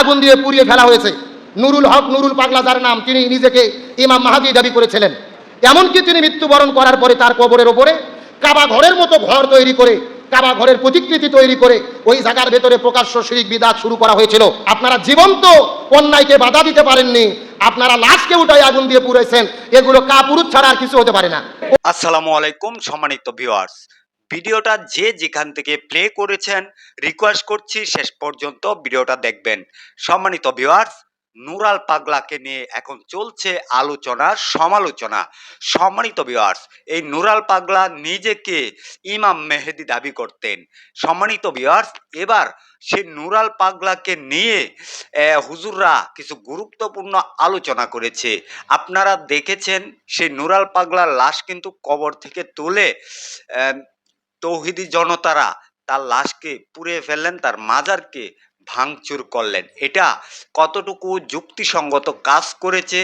আগুন দিয়ে পুড়িয়ে ফেলা হয়েছে। নুরুল হক, নুরুল পাগলা যার নাম, তিনি নিজেকে ইমাম মাহাদি দাবি করেছিলেন। এমনকি তিনি মৃত্যুবরণ করার পরে তার কবরের ওপরে কাবা ঘরের মতো ঘর তৈরি করে, কাবা ঘরের প্রতিকৃতি তৈরি করে ওই জায়গার ভেতরে প্রকাশ্য শিরিক বিদাত শুরু করা হয়েছিল। আপনারা জীবন্ত অন্যায়কে বাধা দিতে পারেননি, আপনারা লাশকে উঠাই আগুন দিয়ে পুড়েছেন এগুলো কাপুরুষ ছাড়া আর কিছু হতে পারে না। আসসালামু আলাইকুম, সম্মানিত ভিউয়ার্স ভিডিওটা যে যেখান থেকে প্লে করেছেন রিকোয়েস্ট করছি শেষ পর্যন্ত ভিডিওটা দেখবেন। সম্মানিত ভিউয়ার্স নুরাল পাগলাকে নিয়ে এখন চলছে আলোচনা, সমালোচনা। সম্মানিত ভিউয়ার্স এই নুরাল পাগলা নিজেকে ইমাম মেহেদি দাবি করতেন। সম্মানিত ভিউয়ার্স এবার সেই নুরাল পাগলাকে নিয়ে হুজুররা কিছু গুরুত্বপূর্ণ আলোচনা করেছে। আপনারা দেখেছেন সেই নুরাল পাগলার লাশ কিন্তু কবর থেকে তুলে তৌহিদি জনতারা তার লাশকে পুড়িয়ে ফেললেন, তার মাজারকে ভাঙচুর করলেন। এটা কতটুকু যুক্তিসঙ্গত কাজ করেছে?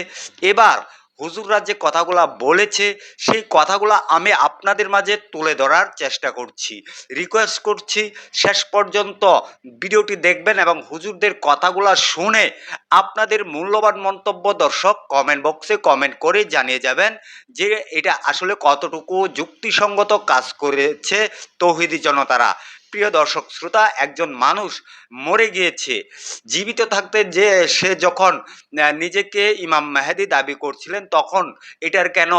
এবার হুজুররা যে কথাগুলা বলেছে, সেই কথাগুলা আমি আপনাদের মাঝে তুলে ধরার চেষ্টা করছি। রিকোয়েস্ট করছি, শেষ পর্যন্ত ভিডিওটি দেখবেন এবং হুজুরদের কথাগুলা শুনে আপনাদের মূল্যবান মন্তব্য দর্শক কমেন্ট বক্সে কমেন্ট করে জানিয়ে যাবেন যে এটা আসলে কতটুকু যুক্তিসঙ্গত কাজ করেছে তৌহিদি জনতারা। প্রিয় দর্শক শ্রোতা, একজন মানুষ মরে গিয়েছে। জীবিত থাকতে যে সে যখন নিজেকে ইমাম মেহেদি দাবি করছিলেন, তখন এটার কেন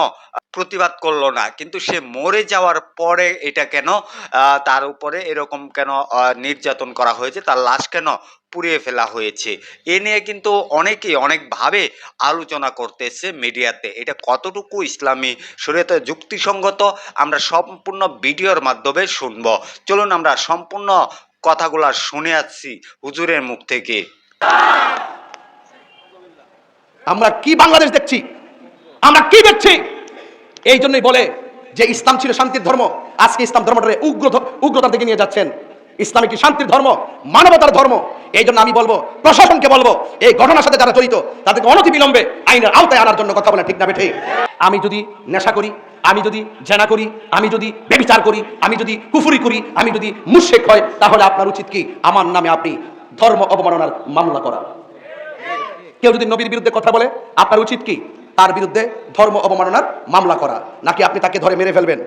প্রতিবাদ করল না। কিন্তু সে মরে যাওয়ার পরে এটা কেন তার উপরে এরকম কেন নির্যাতন করা হয়েছে, তার লাশ কেন পুড়িয়ে ফেলা হয়েছে? এ নিয়ে কিন্তু অনেকেই অনেকভাবে আলোচনা করতেছে মিডিয়াতে। এটা কতটুকু ইসলামী শরীয়তে যুক্তিসঙ্গত, আমরা সম্পূর্ণ ভিডিওর মাধ্যমে শুনব। চলুন আমরা সম্পূর্ণ কথাগুলো শুনে আসছি হুজুরের মুখ থেকে। আমরা কি বাংলাদেশ দেখছি? আমরা কি দেখছি? এই জন্যই বলে যে ইসলাম ছিল শান্তির ধর্ম। আজকে ইসলাম ধর্মটারে উগ্র উগ্রতার দিকে নিয়ে যাচ্ছেন। ইসলাম একটি শান্তির ধর্ম? মানবতার ধর্ম। এই জন্য আমি বলব, প্রশাসনকে বলব, এই ঘটনার সাথে যারা জড়িত, তাদেরকে অনতি বিলম্বে আইনের আওতায় আনার জন্য কথা বলে ঠিক না বেঠে। আমি যদি নেশা করি, আমি যদি জেনা করি, আমি যদি বেবিচার করি, আমি যদি কুফুরি করি, আমি যদি মুশেক হয় তাহলে আপনার উচিত কি? আমার নামে আপনি ধর্ম অবমাননার মামলা করা। কেউ যদি নবীর বিরুদ্ধে কথা বলে, আপনার উচিত কি? তার বিরুদ্ধে ধর্ম অবমাননার মামলা করা। নাকি আপনি তাকে ধরে মেরে ফেলবেন?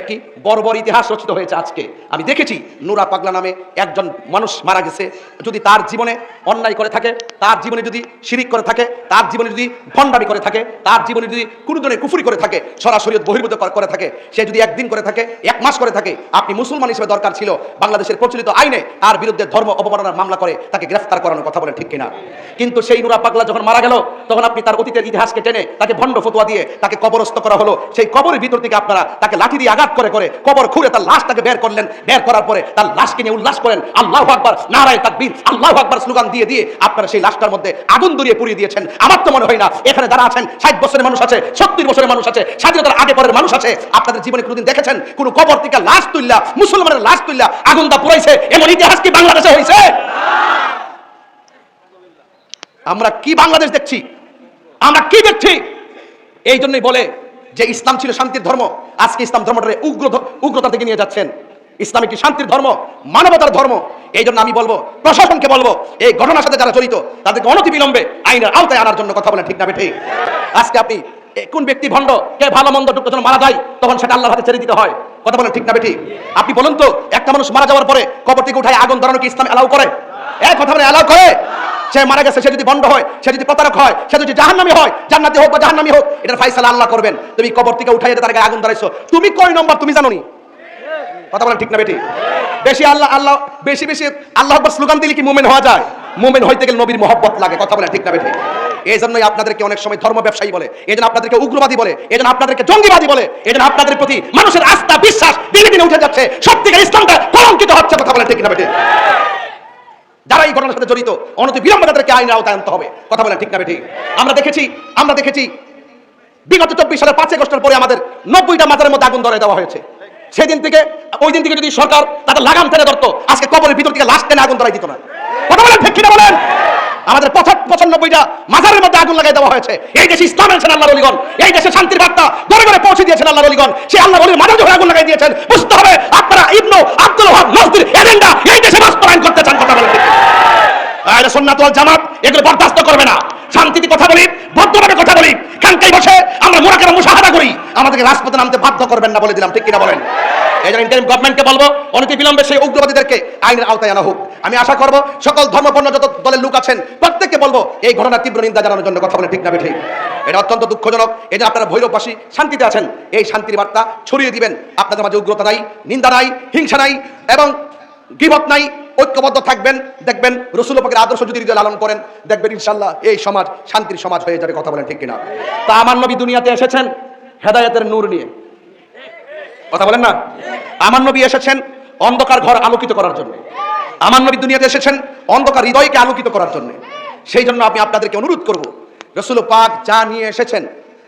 একটি বড় বড় ইতিহাস রচিত হয়েছে আজকে। আমি দেখেছি নুরা পাগলা নামে একজন মানুষ মারা গেছে। যদি তার জীবনে অন্যায় করে থাকে, তার জীবনে যদি শিরিক করে থাকে, তার জীবনে যদি ভণ্ডামি করে থাকে, তার জীবনে যদি কোনো ধরনের কুফুরি করে থাকে, সরাসরি বহির্ভূত করে থাকে, সে যদি একদিন করে থাকে, এক মাস করে থাকে, আপনি মুসলমান হিসেবে দরকার ছিল, বাংলাদেশের প্রচলিত আইনে তার বিরুদ্ধে ধর্ম অবমাননার মামলা করে তাকে গ্রেফতার করানোর কথা বলে, ঠিক কিনা? কিন্তু সেই নুরা পাগলা যখন মারা গেল, তখন আপনি তার অতীতের ইতিহাসকে টেনে তাকে ভণ্ড ফতুয়া দিয়ে তাকে কবরস্থ করা হলো। সেই কবরের ভিতর থেকে আপনারা তাকে লাঠি দিয়ে আঘাত করে করে কবর খুঁড়ে তার লাশটাকে বের করলেন। বের করার পরে তার লাশকে নিয়ে উল্লাস করেন। আল্লাহ আকবার, নারায় তাকবীর। আল্লাহ আকবার স্লোগান দিয়ে দিয়ে আপনারা সেই লাশটার মধ্যে আগুন ধরিয়ে পুড়িয়ে দিয়েছেন। আমার তো মনে হয় না, এখানে যারা আছেন, ষাট বছরের মানুষ আছে, সত্তর বছরের মানুষ আছে, স্বাধীনতার আগে পরের মানুষ আছে, আপনাদের জীবনে কোনোদিন দেখেছেন? কোন কবর থেকে লাশ তুললা মুসলমানের লাশ তুললা আগুন দা পুরাইছে এমন ইতিহাস কি বাংলাদেশে হয়েছে আমরা কি বাংলাদেশ দেখছি? আমরা কি দেখছি? এই জন্যই বলে যে ইসলাম ছিল শান্তির ধর্ম, আজকে ইসলাম ধর্মটারে উগ্র উগ্রতা থেকে নিয়ে যাচ্ছেন। ইসলাম একটি শান্তির ধর্ম, মানবতার ধর্ম। এই জন্য আমি বলব, প্রশাসনকে বলব, এই ঘটনার সাথে যারা জড়িত, তাদেরকে অনতি বিলম্বে আইনের আওতায় আনার জন্য কথা বলেন ঠিক না, বেঠে। আজকে আপনি কোন ব্যক্তি ভণ্ড, কে ভালো মন্দ টুকরো যখন মারা যায়, তখন সেটা আল্লাহর হাতে ছেড়ে দিতে হয়। কথা বলেন ঠিক না, বেঠি। আপনি বলুন তো, একটা মানুষ মারা যাওয়ার পরে কবর থেকে উঠায় আগুন ধরানো কি ইসলাম এলাও করে? এক কথা বলে এলাও করে, সে মারা গেছে, সে যদি বন্ধ হয়, সে যদি প্রতারক হয়, সে যদি জাহান্নামি হয়, জান্নাতি হোক বা জাহান্নামি হোক, এটার ফাইসালা আল্লাহ করবেন। তুমি কবর থেকে উঠাই তার গায়ে আগুন ধরাইছো। তুমি কয় নম্বর, তুমি জানো নি? কথা বলেন ঠিক না বেটি? বেশি আল্লাহ আল্লাহ, বেশি বেশি আল্লাহ আকবার স্লোগান দিলে কি মুমেন হওয়া যায়? মুমেন হইতে গেলে নবীর মহব্বত লাগে, কথা বলেন ঠিক না বেটি? এই জন্যই আপনাদেরকে অনেক সময় ধর্ম ব্যবসায়ী বলে এই জন্য আপনাদেরকে উগ্রবাদী বলে এই জন্য আপনাদেরকে জঙ্গিবাদী বলে এই জন্য আপনাদের প্রতি মানুষের আস্থা, বিশ্বাস দিনে দিনে উঠে যাচ্ছে। সত্যিকার ইসলামটা কলঙ্কিত হচ্ছে, কথা বলেন ঠিক না বেটি? যারা এই ঘটনার সাথে জড়িত, অনতি বিলম্বে তাদেরকে আইনের আওতায় আনতে হবে। কথা বলেন ঠিক না ঠিক আমরা দেখেছি আমরা দেখেছি, বিগত চব্বিশ সালের পাঁচ আগস্টের পরে আমাদের নব্বইটা মাজারের মধ্যে আগুন ধরে দেওয়া হয়েছে। সেদিন থেকে, ওই দিন থেকে যদি সরকার তাদের লাগাম টেনে ধরতো, আজকে কবরের ভিতর থেকে লাশ টেনে আগুন ধরাই দিত না। কথা বলেন ঠিক কিনা বলেন? আমাদের পঁচানব্বইটা মাজারের মধ্যে আগুন লাগাই দেওয়া হয়েছে। এই দেশে ইসলাম এই দেশে শান্তির বার্তা ঘরে ঘরে পৌঁছে দিয়েছেন আল্লাহ রলিগণ সেই যখন আগুন লাগাই দিয়েছেন, বুঝতে হবে আপনারা ইবনু আব্দুল হক মসজিদ এজেন্ডা এই দেশে বাস্তবায়ন করতে চান কথা বলেন ঠিক কিনা? আর সুন্নাত ওয়াল জামাত এগুলো বরদাস্ত করবে না। শান্তিতে কথা বলি, ভদ্রভাবে কথা বলি খানকাই বসে আমরা করি। আমাদেরকে রাজপথে নামতে বাধ্য করবেন না বলে দিলাম, ঠিক কিনা বলেন? এই জন্য ইন্টারিম গভর্নমেন্টকে বলব অনতি বিলম্বে সেই উগ্রবাদীদেরকে আইনের আওতায় আনা হোক। আমি আশা করব সকল ধর্মপন্ন যত দলের লোক আছেন, প্রত্যেককে বলব, এই ঘটনার তীব্র নিন্দা জানানোর জন্য কথা বলে ঠিক না ঠিক এটা অত্যন্ত দুঃখজনক। এই যে আপনারা ভৈরববাসী শান্তিতে আছেন। এই শান্তির বার্তা ছড়িয়ে দিবেন। আপনাদের মাঝে উগ্রতা নাই, নিন্দা নাই, হিংসা নাই এবং গিবত নাই। ঐক্যবদ্ধ থাকবেন, দেখবেন রসুল আদর্শ যদি হৃদয়ে লালন করেন, দেখবেন ইনশাল্লাহ এই সমাজ, শান্তির সমাজ হয়ে যাবে, কথা বলেন ঠিক কিনা। তা আমার নবী দুনিয়াতে এসেছেন হেদায়েতের নূর নিয়ে। কথা বলেন না? আমার নবী এসেছেন অন্ধকার ঘর আলোকিত করার জন্য। আমার নবী দুনিয়াতে এসেছেন অন্ধকার হৃদয়কে আলোকিত করার জন্য। সেই জন্য আমি আপনাদেরকে অনুরোধ করব, রসুল পাক যা নিয়ে এসেছেন,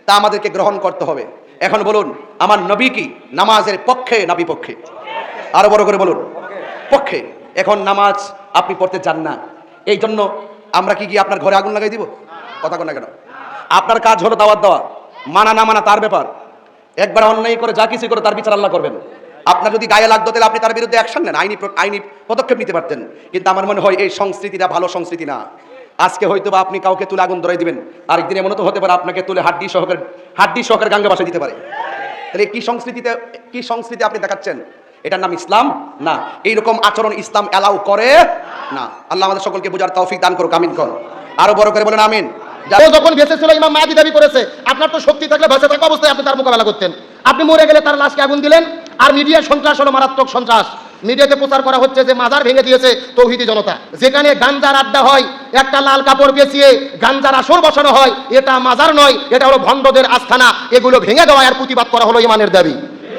তা আমাদেরকে গ্রহণ করতে হবে। এখন বলুন, আমার নবী কি? নামাজের পক্ষে না বিপক্ষে? আরও বড় করে বলুন, পক্ষে। এখন নামাজ আপনি পড়তে চান না। এই জন্য আমরা কি কি আপনার ঘরে আগুন লাগাই দিব? কথা কোন না কেন? আপনার কাজ হলো দাওয়াত দেওয়া। মানা না মানা তার ব্যাপার। একবার অন্যায় করে যা কিছু করে তার বিচার আল্লাহ করবেন। আপনার যদি গায়ে লাগতো তাহলে আপনি তার বিরুদ্ধে অ্যাকশন নেন। আইনি আইনি পদক্ষেপ নিতে পারতেন। কিন্তু আমার মনে হয় এই সংস্কৃতিটা ভালো সংস্কৃতি না। আজকে হয়তো বা আপনি কাউকে তুলে আগুন ধরাই দিবেন। আরেকদিন এমন তো হতে পারে আপনাকে তুলে হাড্ডি সহকার হাড্ডি সহকার গাঙ্গে বাসা দিতে পারে। তাহলে কি সংস্কৃতিতে কি সংস্কৃতি আপনি দেখাচ্ছেন? এটার নাম ইসলাম? না। এইরকম আচরণ ইসলাম অ্যালাউ করে? না। আল্লাহ আমাদের সকলকে বোঝার তৌফিক দান করুক, আমিন কর আরও বড় করে বলেন আমিন। যখন বেঁচে ছিল, ইমাম মাহাদি দাবি করেছে, আপনার তো শক্তি থাকলে বেঁচে থাকা অবস্থায় আপনি তার মোকাবেলা করতেন। আপনি মরে গেলে তার লাশকে আগুন দিলেন, আর মিডিয়া সন্ত্রাস হলো মারাত্মক সন্ত্রাস। মিডিয়াতে প্রচার করা হচ্ছে যে মাজার ভেঙে দিয়েছে তৌহিদি জনতা। যেখানে গাঞ্জার আড্ডা হয়, একটা লাল কাপড় বেচিয়ে গাঞ্জার আসর বসানো হয়, এটা মাজার নয়, এটা হলো ভণ্ডদের আস্থানা। এগুলো ভেঙে দেওয়া আর প্রতিবাদ করা হলো ইমানের দাবি।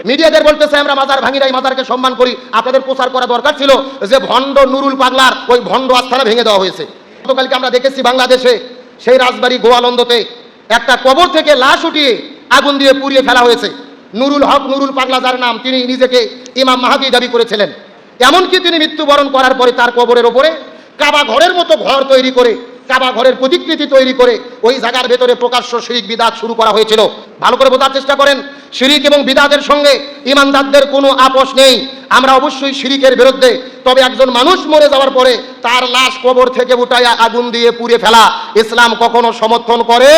মিডিয়াদের বলতেছে, আমরা মাজার ভাঙি নাই মাজারকে সম্মান করি। আপনাদের প্রচার করা দরকার ছিল যে ভণ্ড নুরুল পাগলার ওই ভণ্ড আস্থানা ভেঙে দেওয়া হয়েছে। গতকালকে আমরা দেখেছি বাংলাদেশে সেই রাজবাড়ি গোয়ালন্দতে একটা কবর থেকে লাশ উঠিয়ে আগুন দিয়ে পুড়িয়ে ফেলা হয়েছে। নুরুল হক, নুরুল পাগলা যার নাম, তিনি নিজেকে ইমাম মাহাদি দাবি করেছিলেন। এমনকি তিনি মৃত্যুবরণ করার পরে তার কবরের ওপরে কাবা ঘরের মতো ঘর তৈরি করে কাবা ঘরের প্রতিকৃতি তৈরি করে ওই জায়গার ভেতরে প্রকাশ্য শিরিক বিদাত শুরু করা হয়েছিল। ভালো করে বোঝার চেষ্টা করেন, শিরিক এবং বিদাতের সঙ্গে ইমানদারদের কোনো আপোষ নেই। আমরা অবশ্যই শিরিকের বিরুদ্ধে, তবে একজন মানুষ মরে যাওয়ার পরে তার লাশ কবর থেকে উঠাইয়া আগুন দিয়ে পুড়ে ফেলা ইসলাম কখনো সমর্থন করে?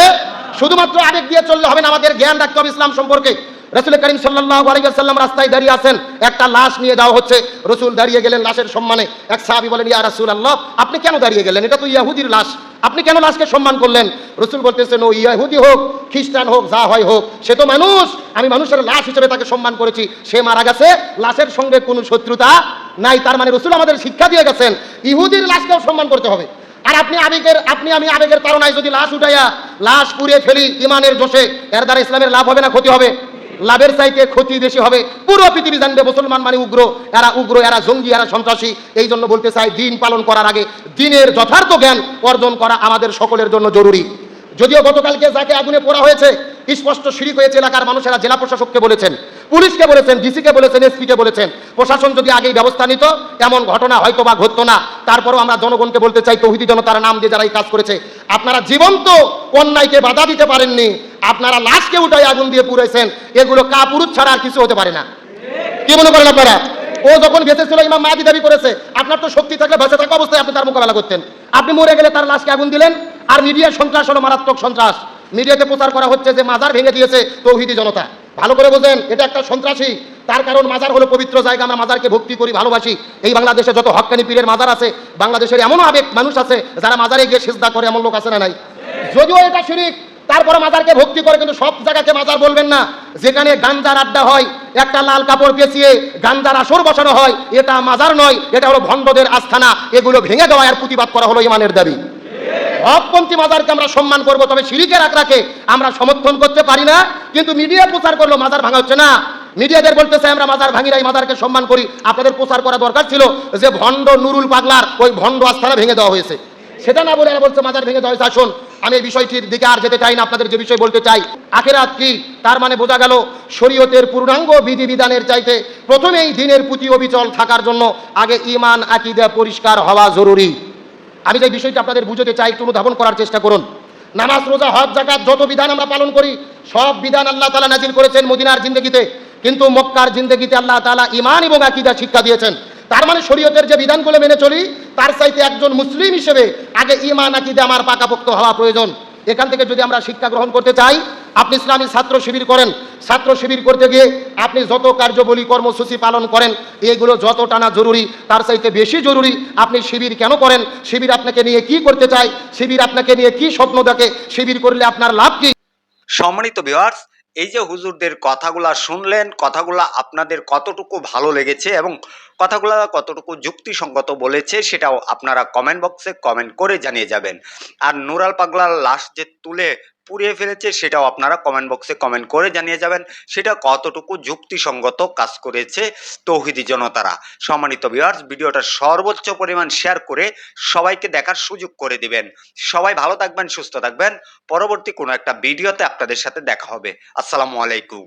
শুধুমাত্র আবেগ দিয়ে চললে হবে না, আমাদের জ্ঞান রাখতে হবে ইসলাম সম্পর্কে। রসুল করিম আলাইহি রাস্তায় দাঁড়িয়ে আছেন। একটা লাশ নিয়ে যাওয়া হচ্ছে। রসুল দাঁড়িয়ে গেলেন লাশের সম্মানে। এক সাহাবী বলেন, ইয়া রাসূলুল্লাহ, আপনি কেন দাঁড়িয়ে গেলেন? এটা তো ইয়াহুদির লাশ। আপনি কেন লাশকে সম্মান করলেন? রসুল বলতেছেন, ও ইয়াহুদি হোক, খ্রিস্টান হোক, যা হয় হোক, সে তো মানুষ। আমি মানুষের লাশ হিসেবে তাকে সম্মান করেছি। সে মারা গেছে। লাশের সঙ্গে কোনো শত্রুতা নাই। তার মানে রসুল আমাদের শিক্ষা দিয়ে গেছেন, ইহুদির লাশকেও সম্মান করতে হবে। আর আপনি আবেগের, আপনি আমি আবেগের তাড়নায় যদি লাশ উঠাইয়া, লাশ পুড়িয়ে ফেলি, ইমানের জোশে, এর দ্বারা ইসলামের লাভ হবে না, ক্ষতি হবে? লাভের চাইতে ক্ষতি বেশি হবে। পুরো পৃথিবী জানবে, মুসলমান মানে উগ্র, এরা উগ্র, এরা জঙ্গি, এরা সন্ত্রাসী। এই জন্য বলতে চাই, দিন পালন করার আগে দিনের যথার্থ জ্ঞান অর্জন করা আমাদের সকলের জন্য জরুরি। যদিও গতকালকে যাকে আগুনে পোড়া হয়েছে, স্পষ্ট শিরিক হয়েছে এলাকার মানুষেরা, জেলা প্রশাসককে বলেছেন পুলিশকে বলেছেন, ডিসিকে বলেছেন, এসপিকে বলেছেন। প্রশাসন যদি আগেই ব্যবস্থা নিত, এমন ঘটনা হয়তো বা ঘটতো না। তারপরও আমরা জনগণকে বলতে চাই, তৌহিদি জনতার নাম দিয়ে যারা এই কাজ করেছে, আপনারা জীবন্ত অন্যায়কে বাধা দিতে পারেননি, আপনারা লাশকে উঠাই আগুন দিয়ে পুড়েছেন এগুলো কাপুরুত ছাড়া আর কিছু হতে পারে না। কি মনে করেন আপনারা? ও যখন বেঁচে ছিল ইমাম মাহাদি দাবি করেছে, আপনার তো শক্তি থাকলে বেঁচে থাকা অবস্থায় আপনি তার মোকাবেলা করতেন। আপনি মরে গেলে তার লাশকে আগুন দিলেন, আর মিডিয়া সন্ত্রাস হলো মারাত্মক সন্ত্রাস। মিডিয়াতে প্রচার করা হচ্ছে যে মাজার ভেঙে দিয়েছে তৌহিদি জনতা। ভালো করে বোঝেন, এটা একটা সন্ত্রাসী। তার কারণ মাজার হলো পবিত্র জায়গা, আমরা মাজারকে ভক্তি করি, ভালোবাসি। এই বাংলাদেশে যত হক্কানি পীরের মাজার আছে, বাংলাদেশের এমনও আবেগ মানুষ আছে, যারা মাজারে গিয়ে সিজদা করে, এমন লোক আছে না নাই? যদিও এটা শিরিক তারপরে মাজারকে ভক্তি করে, কিন্তু সব জায়গাকে মাজার বলবেন না। যেখানে গাঞ্জার আড্ডা হয়, একটা লাল কাপড় পেঁচিয়ে গাঞ্জার আসর বসানো হয়, এটা মাজার নয়, এটা হলো ভণ্ডদের আস্থানা। এগুলো ভেঙে দেওয়া আর প্রতিবাদ করা হলো ইমানের দাবি। হকপন্থী মাজারকে আমরা সম্মান করব, তবে শিরিকের আঁকড়াকে আমরা সমর্থন করতে পারি না। কিন্তু মিডিয়া প্রচার করল মাজার ভাঙা হচ্ছে না। মিডিয়াদের বলতেছে, আমরা মাজার ভাঙিরাই মাজারকে সম্মান করি। আপনাদের প্রচার করা দরকার ছিল যে ভণ্ড নুরুল পাগলার ওই ভণ্ড আস্থানা ভেঙে দেওয়া হয়েছে। সেটা না বলে বলছে মাজার ভেঙে দেওয়া হয়েছে, আসুন। আমি এই বিষয়টির দিকে আর যেতে চাই না, আপনাদের যে বিষয় বলতে চাই। আখেরাত কি? তার মানে বোঝা গেল, শরীয়তের পূর্ণাঙ্গ বিধিবিধানের চাইতে প্রথমেই দিনের প্রতি অবিচল থাকার জন্য আগে ইমান আকিদা পরিষ্কার হওয়া জরুরি। আমি যে বিষয়টা আপনাদের বুঝতে চাই, একটু অনুধাবন করার চেষ্টা করুন। নামাজ, রোজা, হজ জাকাত যত বিধান আমরা পালন করি, সব বিধান আল্লাহ তালা নাজিল করেছেন মদিনার জিন্দগিতে। কিন্তু মক্কার জিন্দগিতে আল্লাহ তালা ইমান এবং আকিদা শিক্ষা দিয়েছেন। তার মানে শরীয়তের যে বিধানগুলো মেনে চলি, তার চাইতে একজন মুসলিম হিসেবে আগে ইমান আকিদা আমার পাকাপোক্ত হওয়া প্রয়োজন। এখান থেকে যদি আমরা শিক্ষা গ্রহণ করতে চাই আপনি ইসলামী ছাত্র শিবির করেন, ছাত্র শিবির করতে গিয়ে আপনি যত কার্যবলী কর্মসূচি পালন করেন, এগুলো যত টানা জরুরি, তার চাইতে বেশি জরুরি, আপনি শিবির কেন করেন? শিবির আপনাকে নিয়ে কি করতে চায়? শিবির আপনাকে নিয়ে কি স্বপ্ন দেখে? শিবির করলে আপনার লাভ কি? সম্মানিত ভিউয়ার্স এই যে হুজুরদের কথাগুলা শুনলেন, কথাগুলা আপনাদের কতটুকু ভালো লেগেছে এবং কথাগুলা কতটুকু যুক্তিসঙ্গত বলেছে, সেটাও আপনারা কমেন্ট বক্সে কমেন্ট করে জানিয়ে যাবেন। আর নুরাল পাগলার লাশ যে তুলে পুড়িয়ে ফেলেছে, সেটাও আপনারা কমেন্ট বক্সে কমেন্ট করে জানিয়ে যাবেন। সেটা কতটুকু যুক্তিসঙ্গত কাজ করেছে তৌহিদি জনতারা। সম্মানিত ভিউয়ার্স ভিডিওটা সর্বোচ্চ পরিমাণ শেয়ার করে সবাইকে দেখার সুযোগ করে দিবেন। সবাই ভালো থাকবেন, সুস্থ থাকবেন। পরবর্তী কোনো একটা ভিডিওতে আপনাদের সাথে দেখা হবে। আসসালামু আলাইকুম।